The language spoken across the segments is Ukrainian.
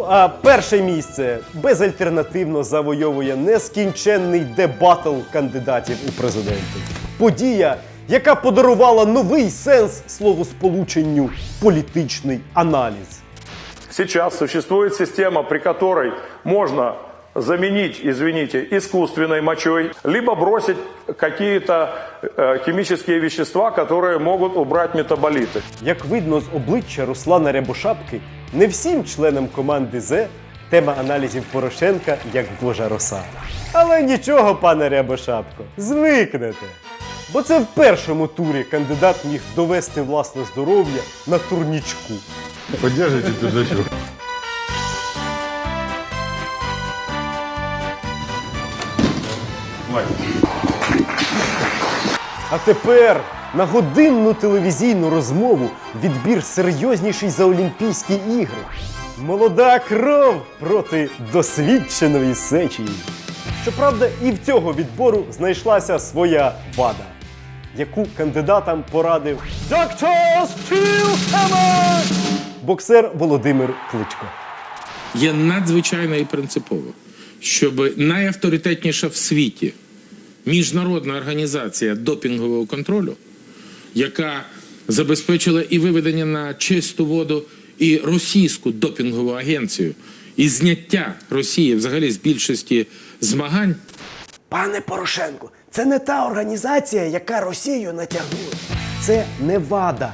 Ну а перше місце безальтернативно завойовує нескінченний дебатл кандидатів у президенти. Подія, яка подарувала новий сенс словосполученню політичний аналіз. Сейчас существует система, при которой можно заменить, извините, искусственной мочой, либо бросить какие-то э, химические вещества, которые могут убрать метаболиты. Як видно з обличчя Руслана Рябошапки, не всім членам команди З тема аналізів Порошенка як Божа роса. Але нічого, пане Рябошапко, звикнете. Бо це в першому турі кандидат міг довести власне здоров'я на турнічку. Поддержите пиджачок. А тепер на годинну телевізійну розмову відбір серйозніший за Олімпійські ігри. Молода кров проти досвідченої сечії. Щоправда, і в цього відбору знайшлася своя вада, яку кандидатам порадив доктор Стілхаммер! боксер Володимир Кличко. є надзвичайно і принципово, щоб найавторитетніша в світі міжнародна організація допінгового контролю, яка забезпечила і виведення на чисту воду і російську допінгову агенцію, і зняття Росії взагалі з більшості змагань, Пане Порошенко, це не та організація, яка Росію натягує. Це не вада.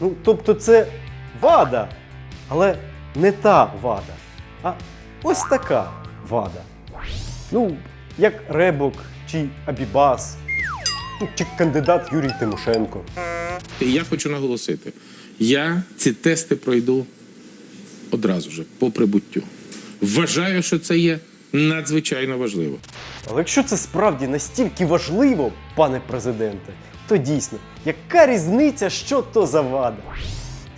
Ну, тобто, це вада, але не та вада, а ось така вада. Ну, як Ребок чи Абібас, чи кандидат Юрій Тимошенко. Я хочу наголосити: я ці тести пройду одразу же по прибуттю. Вважаю, що це є надзвичайно важливо. Але якщо це справді настільки важливо, пане президенте, то дійсно, яка різниця, що то за вада?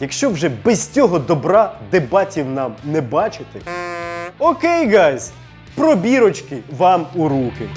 Якщо вже без цього добра дебатів нам не бачити. Окей, гайз, пробірочки вам у руки.